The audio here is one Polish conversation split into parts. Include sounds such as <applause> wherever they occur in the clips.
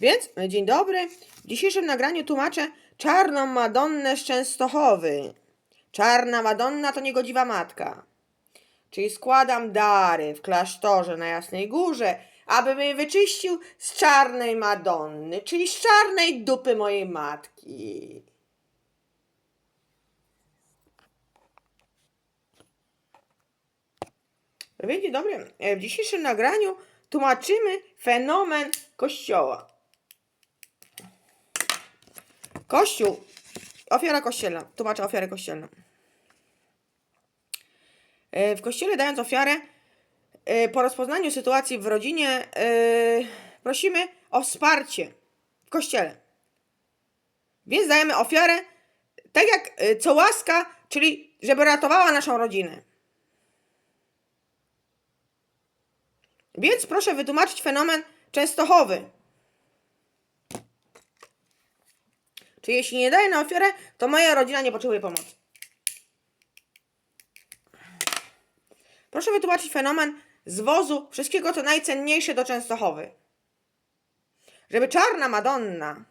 Więc, e, dzień dobry. W dzisiejszym nagraniu tłumaczę czarną Madonnę z Częstochowy. Czarna Madonna to niegodziwa matka. Czyli składam dary w klasztorze na Jasnej Górze, aby mnie wyczyścił z czarnej Madonny, czyli z czarnej dupy mojej matki. Dzień dobry. E, W dzisiejszym nagraniu tłumaczymy fenomen Kościoła. Kościół. Ofiara kościelna. Tłumaczę ofiarę kościelną. E, W kościele dając ofiarę, e, po rozpoznaniu sytuacji w rodzinie, e, prosimy o wsparcie w kościele. Więc dajemy ofiarę, tak jak co łaska, czyli żeby ratowała naszą rodzinę. Więc proszę wytłumaczyć fenomen Częstochowy. Jeśli nie daję na ofiarę, to moja rodzina nie potrzebuje pomocy. Proszę wytłumaczyć fenomen zwozu wszystkiego, co najcenniejsze do Częstochowy. Żeby czarna Madonna,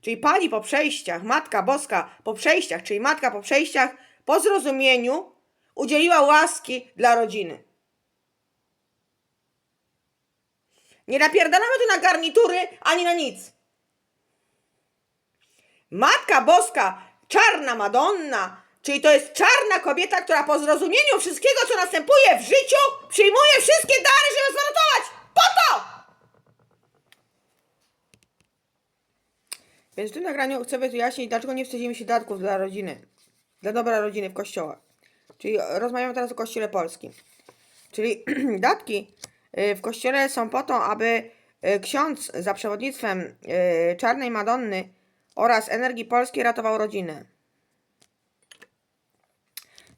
czyli pani po przejściach, Matka Boska po przejściach, czyli Matka po przejściach, po zrozumieniu udzieliła łaski dla rodziny. Nie napierdalamy tu na garnitury ani na nic. Matka Boska, czarna Madonna, czyli to jest czarna kobieta, która po zrozumieniu wszystkiego, co następuje w życiu, przyjmuje wszystkie dary, żeby nas uratować. Po to! Więc w tym nagraniu chcę wyjaśnić, dlaczego nie wstydzimy się datków dla rodziny, dla dobra rodziny w kościołach. Czyli rozmawiamy teraz o kościele polskim. Czyli <clears throat> datki y, w kościele są po to, aby y, ksiądz za przewodnictwem y, Czarnej Madonny oraz Energii Polskiej ratował rodzinę.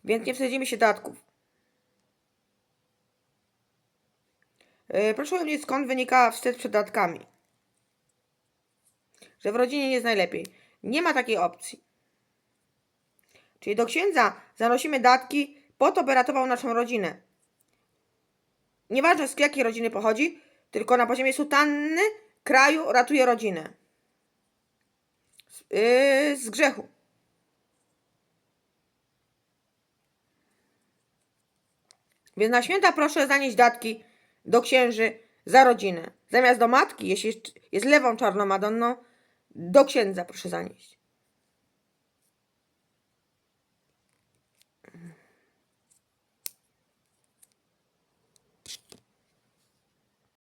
Więc nie wstydzimy się datków. Y, Proszę powiedzieć, skąd wynika wstyd przed datkami. Że w rodzinie nie jest najlepiej. Nie ma takiej opcji. Czyli do księdza zanosimy datki po to, by ratował naszą rodzinę. Nieważne z jakiej rodziny pochodzi, tylko na poziomie sutanny kraju ratuje rodzinę. Z, yy, z grzechu. Więc na święta proszę zanieść datki do księży za rodzinę. Zamiast do matki, jeśli jest lewą czarną Madonną, do księdza proszę zanieść.